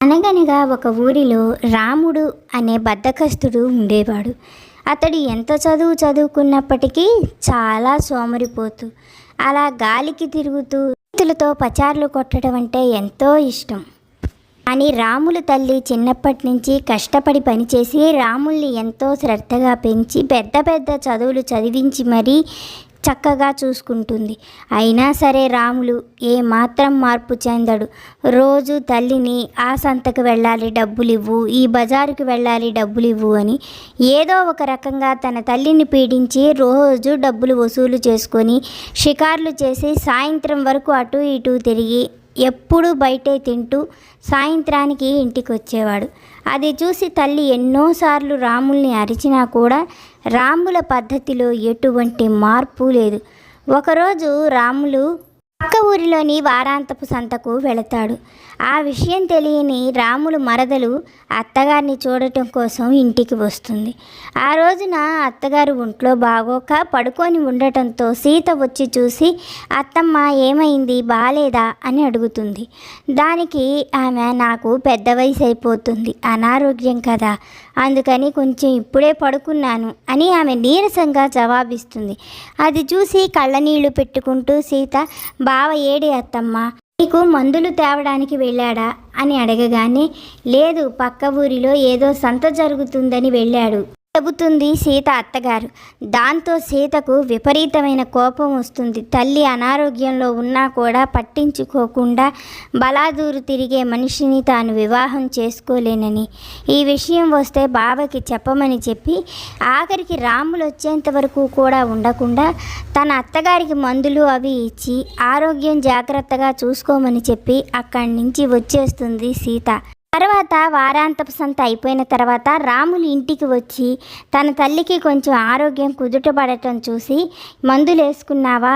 అనగనగా ఒక ఊరిలో రాముడు అనే బద్ధకస్తుడు ఉండేవాడు. అతడు ఎంత చదువు చదువుకున్నప్పటికీ చాలా సోమరిపోతూ అలా గాలికి తిరుగుతూ చేతులతో పచార్లు కొట్టడం అంటే ఎంతో ఇష్టం. అని రాములు తల్లి చిన్నప్పటి నుంచి కష్టపడి పనిచేసి రాముల్ని ఎంతో శ్రద్ధగా పెంచి పెద్ద పెద్ద చదువులు చదివించి మరీ చక్కగా చూసుకుంటుంది. అయినా సరే రాములు ఏమాత్రం మార్పు చెందడు. రోజు తల్లిని ఆ సంతకు వెళ్ళాలి డబ్బులు ఇవ్వు ఈ బజారుకు వెళ్ళాలి డబ్బులు ఇవ్వు అని ఏదో ఒక రకంగా తన తల్లిని పీడించి రోజు డబ్బులు వసూలు చేసుకొని షికార్లు చేసి సాయంత్రం వరకు అటు ఇటు తిరిగి ఎప్పుడూ బయటే తింటూ సాయంత్రానికి ఇంటికి వచ్చేవాడు అది చూసి తల్లి ఎన్నోసార్లు రాముల్ని అరిచినా కూడా రాముల పద్ధతిలో ఎటువంటి మార్పు లేదు. ఒకరోజు రాములు పక్క ఊరిలోని వారాంతపు సంతకు వెళతాడు. ఆ విషయం తెలియని రాములు మరదలు అత్తగారిని చూడటం కోసం ఇంటికి వస్తుంది. ఆ రోజున అత్తగారు ఒంట్లో బాగోక పడుకొని ఉండటంతో సీత వచ్చి చూసి అత్తమ్మ ఏమైంది? బాలేదా? అని అడుగుతుంది. దానికి ఆమె నాకు పెద్ద వయసు అయిపోతుంది అనారోగ్యం కదా అందుకని కొంచెం ఇప్పుడే పడుకున్నాను అని ఆమె నీరసంగా జవాబిస్తుంది. అది చూసి కళ్ళనీళ్ళు పెట్టుకుంటూ సీత బావ ఏడి అత్తమ్మ? నీకు మందులు తేవడానికి వెళ్ళాడా? అని అడగగానే లేదు పక్క ఊరిలో ఏదో సంత జరుగుతుందని వెళ్ళాడు. చెబుతుంది సీత అత్తగారు. దాంతో సీతకు విపరీతమైన కోపం వస్తుంది. తల్లి అనారోగ్యంలో ఉన్నా కూడా పట్టించుకోకుండా బలాదూరు తిరిగే మనిషిని తాను వివాహం చేసుకోలేనని. ఈ విషయం వస్తే బావకి చెప్పమని చెప్పి ఆఖరికి రాములు వచ్చేంత వరకు కూడా ఉండకుండా తన అత్తగారికి మందులు అవి ఇచ్చి ఆరోగ్యం జాగ్రత్తగా చూసుకోమని చెప్పి అక్కడి నుంచి వచ్చేస్తుంది సీత. తర్వాత వారాంతపు సంత అయిపోయిన తర్వాత రాములు ఇంటికి వచ్చి తన తల్లికి కొంచెం ఆరోగ్యం కుదుటపడటం చూసి మందులు వేసుకున్నావా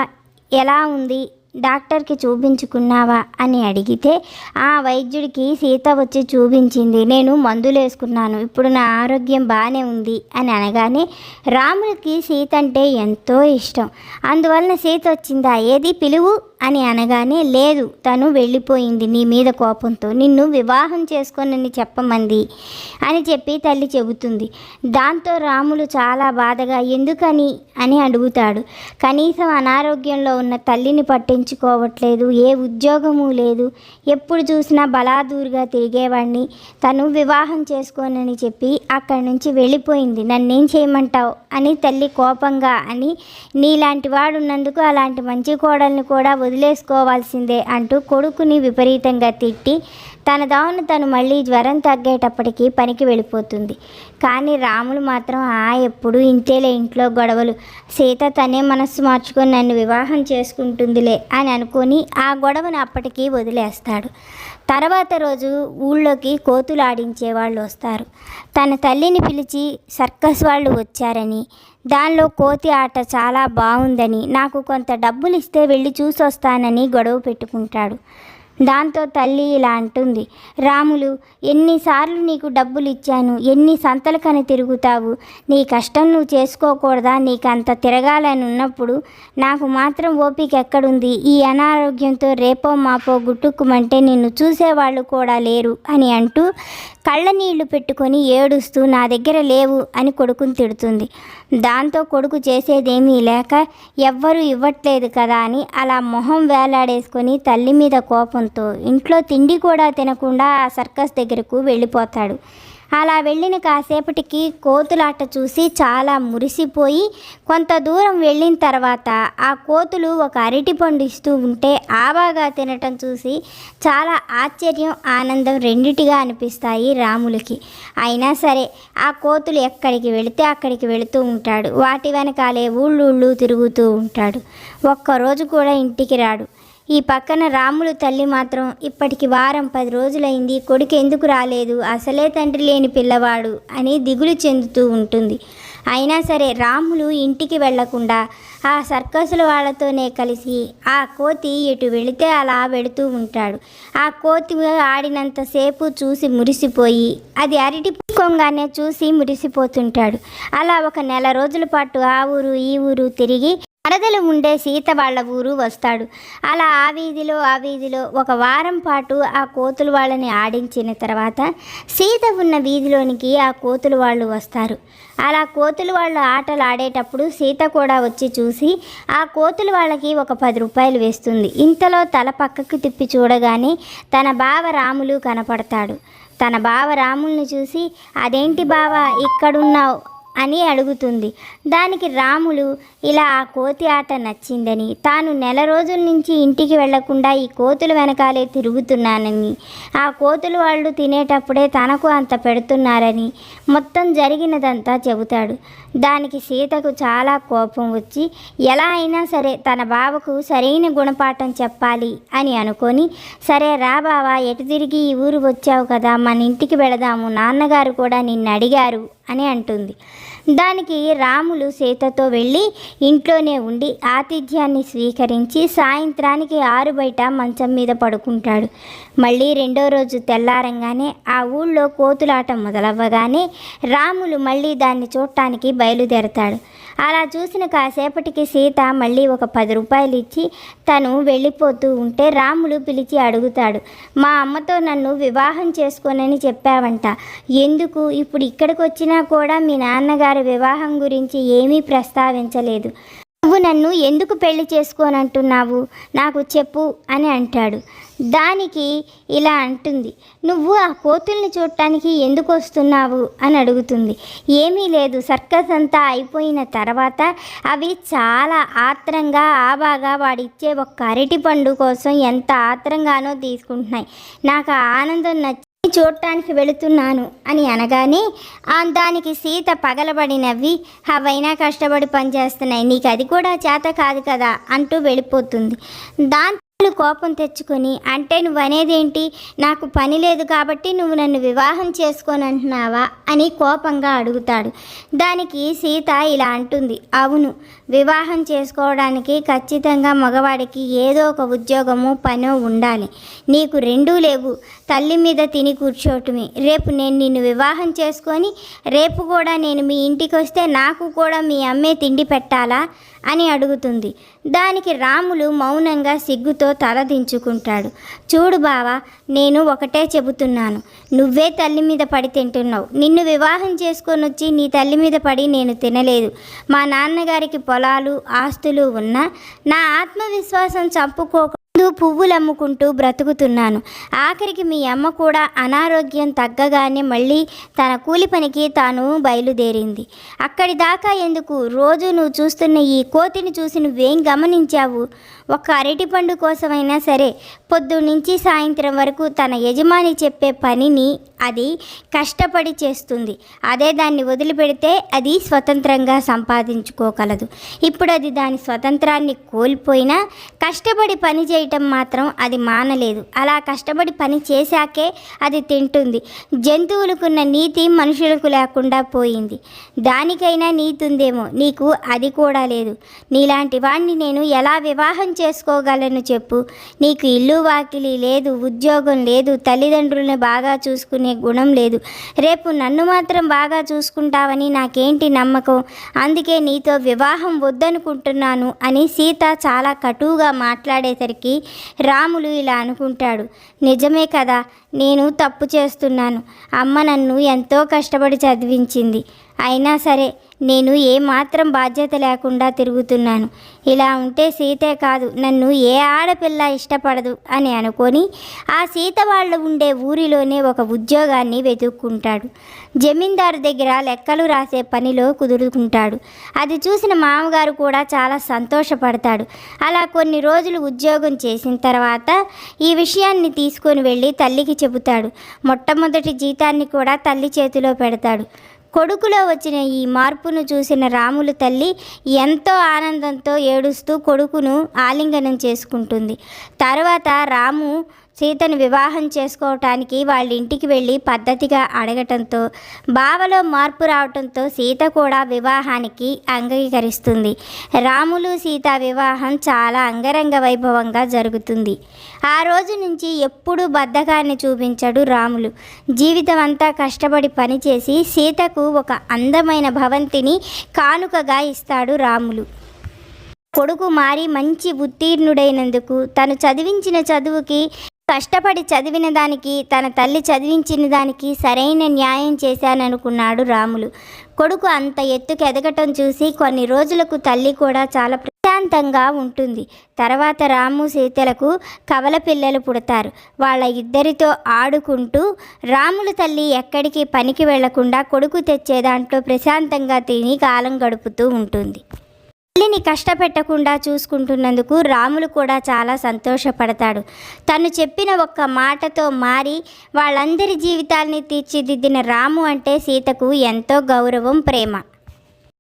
ఎలా ఉంది? డాక్టర్కి చూపించుకున్నావా అని అడిగితే ఆ వైద్యుడికి సీత వచ్చి చూపించింది నేను మందులు వేసుకున్నాను ఇప్పుడు నా ఆరోగ్యం బాగానే ఉంది అని అనగానే రాములకి సీత అంటే ఎంతో ఇష్టం అందువలన సీత వచ్చిందా ఏది పిలువు? అని అనగానే లేదు తను వెళ్ళిపోయింది నీ మీద కోపంతో నిన్ను వివాహం చేసుకోనని చెప్పమంది అని చెప్పి తల్లి చెబుతుంది. దాంతో రాములు చాలా బాధగా ఎందుకని? అని అడుగుతాడు. కనీసం అనారోగ్యంలో ఉన్న తల్లిని పట్టించుకోవట్లేదు ఏ ఉద్యోగము లేదు. ఎప్పుడు చూసినా బలాదూరుగా తిరిగేవాడిని తను వివాహం చేసుకోనని చెప్పి అక్కడి నుంచి వెళ్ళిపోయింది. నన్నేం చేయమంటావు? అని తల్లి కోపంగా అని నీలాంటి వాడు ఉన్నందుకు అలాంటి మంచి కోడల్ని కూడా వదిలేసుకోవాల్సిందే అంటూ కొడుకుని విపరీతంగా తిట్టి తన దావును తను మళ్ళీ జ్వరం తగ్గేటప్పటికి పనికి వెళ్ళిపోతుంది. కానీ రాములు మాత్రం ఆ ఎప్పుడు ఇంతేలే ఇంట్లో గొడవలు. సీత తనే మనస్సు మార్చుకొని నన్ను వివాహం చేసుకుంటుందిలే అని అనుకొని ఆ గొడవను అప్పటికి వదిలేస్తాడు. తర్వాత రోజు ఊళ్ళోకి కోతులు ఆడించే వాళ్ళు వస్తారు. తన తల్లిని పిలిచి సర్కస్ వాళ్ళు వచ్చారని దానిలో కోతి ఆట చాలా బాగుందని నాకు కొంత డబ్బులు ఇస్తే వెళ్ళి చూసొస్తానని గొడవ పెట్టుకుంటాడు. దాంతో తల్లి ఇలా అంటుంది రాములు ఎన్నిసార్లు నీకు డబ్బులు ఇచ్చాను ఎన్ని సంతలకని తిరుగుతావు? నీ కష్టం నువ్వు చేసుకోకూడదా? నీకు అంత తిరగాలని ఉన్నప్పుడు నాకు మాత్రం ఓపిక ఎక్కడుంది? ఈ అనారోగ్యంతో రేపో మాపో గుట్టుకుమంటే నిన్ను చూసేవాళ్ళు కూడా లేరు అని అంటూ కళ్ళ నీళ్ళు పెట్టుకొని ఏడుస్తూ నా దగ్గర లేవు అని కొడుకుని తిడుతుంది. దాంతో కొడుకు చేసేదేమీ లేక ఎవ్వరూ ఇవ్వట్లేదు కదా అని అలా మొహం వేలాడేసుకొని తల్లి మీద కోపం కోపంతో ఇంట్లో తిండి కూడా తినకుండా ఆ సర్కస్ దగ్గరకు వెళ్ళిపోతాడు. అలా వెళ్ళిన కాసేపటికి కోతులాట చూసి చాలా మురిసిపోయి కొంత దూరం వెళ్ళిన తర్వాత ఆ కోతులు ఒక అరటి పండు ఇస్తూ ఉంటే ఆబాగా తినటం చూసి చాలా ఆశ్చర్యం ఆనందం రెండిటిగా అనిపిస్తాయి రాములకి. అయినా సరే ఆ కోతులు ఎక్కడికి వెళితే అక్కడికి వెళుతూ ఉంటాడు. వాటి వెనకాలే ఊళ్ళూళ్ళు తిరుగుతూ ఉంటాడు. ఒక్కరోజు కూడా ఇంటికి రాడు. ఈ పక్కన రాములు తల్లి మాత్రం ఇప్పటికి వారం పది రోజులైంది కొడుకు ఎందుకు రాలేదు అసలే తండ్రి లేని పిల్లవాడు అని దిగులు చెందుతూ ఉంటుంది. అయినా సరే రాములు ఇంటికి వెళ్ళకుండా ఆ సర్కసుల వాళ్ళతోనే కలిసి ఆ కోతి ఎటు వెళితే అలా వెళుతూ ఉంటాడు. ఆ కోతి ఆడినంతసేపు చూసి మురిసిపోయి అది అరటి కొంగానే చూసి మురిసిపోతుంటాడు. అలా ఒక నెల రోజుల పాటు ఆ ఊరు ఈ ఊరు తిరిగి వరదలు ఉండే సీత వాళ్ళ ఊరు వస్తాడు. అలా ఆ వీధిలో ఆ వీధిలో ఒక వారం పాటు ఆ కోతులు వాళ్ళని ఆడించిన తర్వాత సీత ఉన్న వీధిలోనికి ఆ కోతులు వాళ్ళు వస్తారు. అలా కోతులు వాళ్ళు ఆటలు ఆడేటప్పుడు సీత కూడా వచ్చి చూసి ఆ కోతులు వాళ్ళకి ఒక పది రూపాయలు వేస్తుంది. ఇంతలో తల పక్కకు తిప్పి చూడగానే తన బావ రాములు కనపడతాడు. తన బావ రాముల్ని చూసి అదేంటి బావ ఇక్కడున్నావు? అని అడుగుతుంది. దానికి రాములు ఇలా ఆ కోతి ఆట నచ్చిందని తాను నెల రోజుల నుంచి ఇంటికి వెళ్ళకుండా ఈ కోతుల వెనకాలే తిరుగుతున్నానని ఆ కోతులు వాళ్ళు తినేటప్పుడే తనకు అంత పెడుతున్నారని మొత్తం జరిగినదంతా చెబుతాడు. దానికి సీతకు చాలా కోపం వచ్చి ఎలా అయినా సరే తన బావకు సరైన గుణపాఠం చెప్పాలి అని అనుకొని సరే రా బావా ఎటు తిరిగి ఈ ఊరు వచ్చావు కదా మన ఇంటికి వెళదాము నాన్నగారు కూడా నిన్ను అడిగారు అని అంటుంది. దానికి రాములు సీతతో వెళ్ళి ఇంట్లోనే ఉండి ఆతిథ్యాన్ని స్వీకరించి సాయంత్రానికి ఆరు బయట మంచం మీద పడుకుంటాడు. మళ్ళీ రెండో రోజు తెల్లారంగానే ఆ ఊళ్ళో కోతులాట మొదలవ్వగానే రాములు మళ్ళీ దాన్ని చూడటానికి బయలుదేరతాడు. అలా చూసిన కాసేపటికి సీత మళ్ళీ ఒక పది రూపాయలు ఇచ్చి తను వెళ్ళిపోతూ ఉంటే రాములు పిలిచి అడుగుతాడు మా అమ్మతో నన్ను వివాహం చేసుకోనని చెప్పావంట. ఎందుకు? ఇప్పుడు ఇక్కడికి వచ్చినా కూడా మీ నాన్నగారు వివాహం గురించి ఏమీ ప్రస్తావించలేదు. నువ్వు నన్ను ఎందుకు పెళ్ళి చేసుకోనంటున్నావు? నాకు చెప్పు అని అంటాడు. దానికి ఇలా అంటుంది. నువ్వు ఆ కోతుల్ని చూడటానికి ఎందుకు వస్తున్నావు? అని అడుగుతుంది. ఏమీ లేదు. సర్కస్ అంతా అయిపోయిన తర్వాత అవి చాలా ఆత్రంగా ఆబాగా వాడిచ్చే ఒక్క అరటి పండు కోసం ఎంత ఆత్రంగానో తీసుకుంటున్నాయి. నాకు ఆ ఆనందం నచ్చి చూడటానికి వెళుతున్నాను అని అనగానే దానికి సీత పగలబడి నవ్వి అవైనా కష్టపడి పనిచేస్తున్నాయి నీకు అది కూడా చేత కాదు కదా అంటూ వెళ్ళిపోతుంది. దాంతో కోపం తెచ్చుకొని అంటే నువ్వు అనేదేంటి నాకు పని లేదు కాబట్టి నువ్వు నన్ను వివాహం చేసుకొని అంటున్నావా అని కోపంగా అడుగుతాడు. దానికి సీత ఇలా అంటుంది. అవును వివాహం చేసుకోవడానికి ఖచ్చితంగా మగవాడికి ఏదో ఒక ఉద్యోగము పనో ఉండాలి. నీకు రెండూ లేవు. తల్లి మీద తిని కూర్చోవటమే రేపు నేను నిన్ను వివాహం చేసుకొని రేపు కూడా నేను మీ ఇంటికి వస్తే నాకు కూడా మీ అమ్మే తిండి పెట్టాలా? అని అడుగుతుంది. దానికి రాములు మౌనంగా సిగ్గుతో తల దించుకుంటాడు. చూడు బావా నేను ఒకటే చెబుతున్నాను. నువ్వే తల్లి మీద పడి తింటున్నావు. నిన్ను వివాహం చేసుకొని వచ్చి నీ తల్లి మీద పడి నేను తినలేదు. మా నాన్నగారికి పొలాలు ఆస్తులు ఉన్నా నా ఆత్మవిశ్వాసం చంపుకోక ముందు పువ్వులు అమ్ముకుంటూ బ్రతుకుతున్నాను. ఆఖరికి మీ అమ్మ కూడా అనారోగ్యం తగ్గగానే మళ్ళీ తన కూలి పనికి తాను బయలుదేరింది. అక్కడి దాకా ఎందుకు? రోజు నువ్వు చూస్తున్న ఈ కోతిని చూసి నువ్వేం గమనించావు? ఒక అరటిపండు కోసమైనా సరే పొద్దు నుంచి సాయంత్రం వరకు తన యజమాని చెప్పే పనిని అది కష్టపడి చేస్తుంది. అదే దాన్ని వదిలిపెడితే అది స్వతంత్రంగా సంపాదించుకోగలదు. ఇప్పుడు అది దాని స్వతంత్రాన్ని కోల్పోయినా కష్టపడి పని చేయటం మాత్రం అది మానలేదు. అలా కష్టపడి పని చేశాకే అది తింటుంది. జంతువులకున్న నీతి మనుషులకు లేకుండా పోయింది. దానికైనా నీతి ఉందేమో నీకు అది కూడా లేదు. నీలాంటి వాణ్ణి నేను ఎలా వివాహం చేసుకోగలను చెప్పు. నీకు ఇల్లు వాకిలి లేదు ఉద్యోగం లేదు తల్లిదండ్రుల్ని బాగా చూసుకునే గుణం లేదు. రేపు నన్ను మాత్రం బాగా చూసుకుంటావని నాకేంటి నమ్మకం? అందుకే నీతో వివాహం వద్దనుకుంటున్నాను అని సీత చాలా కటువుగా మాట్లాడేసరికి రాములు ఇలా అనుకుంటాడు. నిజమే కదా నేను తప్పు చేస్తున్నాను. అమ్మ నన్ను ఎంతో కష్టపడి చదివించింది. అయినా సరే నేను ఏమాత్రం బాధ్యత లేకుండా తిరుగుతున్నాను. ఇలా ఉంటే సీతే కాదు నన్ను ఏ ఆడపిల్ల ఇష్టపడదు అని అనుకొని ఆ సీత వాళ్ళు ఉండే ఊరిలోనే ఒక ఉద్యోగాన్ని వెతుక్కుంటాడు. జమీందారు దగ్గర లెక్కలు రాసే పనిలో కుదురుకుంటాడు. అది చూసిన మామగారు కూడా చాలా సంతోషపడతాడు. అలా కొన్ని రోజులు ఉద్యోగం చేసిన తర్వాత ఈ విషయాన్ని తీసుకొని వెళ్ళి తల్లికి చెబుతాడు. మొట్టమొదటి జీతాన్ని కూడా తల్లి చేతిలో పెడతాడు. కొడుకులో వచ్చిన ఈ మార్పును చూసిన రాములు తల్లి ఎంతో ఆనందంతో ఏడుస్తూ కొడుకును ఆలింగనం చేసుకుంటుంది. తర్వాత రాము సీతను వివాహం చేసుకోవటానికి వాళ్ళ ఇంటికి వెళ్ళి పద్ధతిగా అడగటంతో బావలో మార్పు రావటంతో సీత కూడా వివాహానికి అంగీకరిస్తుంది. రాములు సీత వివాహం చాలా అంగరంగ వైభవంగా జరుగుతుంది. ఆ రోజు నుంచి ఎప్పుడూ బద్ధకాన్ని చూపించడు రాములు. జీవితం అంతా కష్టపడి పనిచేసి సీతకు ఒక అందమైన భవంతిని కానుకగా ఇస్తాడు రాములు. కొడుకు మారి మంచి ఉత్తీర్ణుడైనందుకు తను చదివించిన చదువుకి కష్టపడి చదివిన దానికి తన తల్లి చదివించిన దానికి సరైన న్యాయం చేశాననుకున్నాడు రాములు. కొడుకు అంత ఎత్తుకు ఎదగటం చూసి కొన్ని రోజులకు తల్లి కూడా చాలా ప్రశాంతంగా ఉంటుంది. తర్వాత రాము సీతలకు కవల పిల్లలు పుడతారు. వాళ్ళ ఇద్దరితో ఆడుకుంటూ రాములు తల్లి ఎక్కడికి పనికి వెళ్ళకుండా కొడుకు తెచ్చే దాంట్లో ప్రశాంతంగా తిని కాలం గడుపుతూ ఉంటుంది. తల్లిని కష్టపెట్టకుండా చూసుకుంటున్నందుకు రాములు కూడా చాలా సంతోషపడతాడు. తను చెప్పిన ఒక్క మాటతో మారి వాళ్ళందరి జీవితాల్ని తీర్చిదిద్దిన రాము అంటే సీతకు ఎంతో గౌరవం ప్రేమ.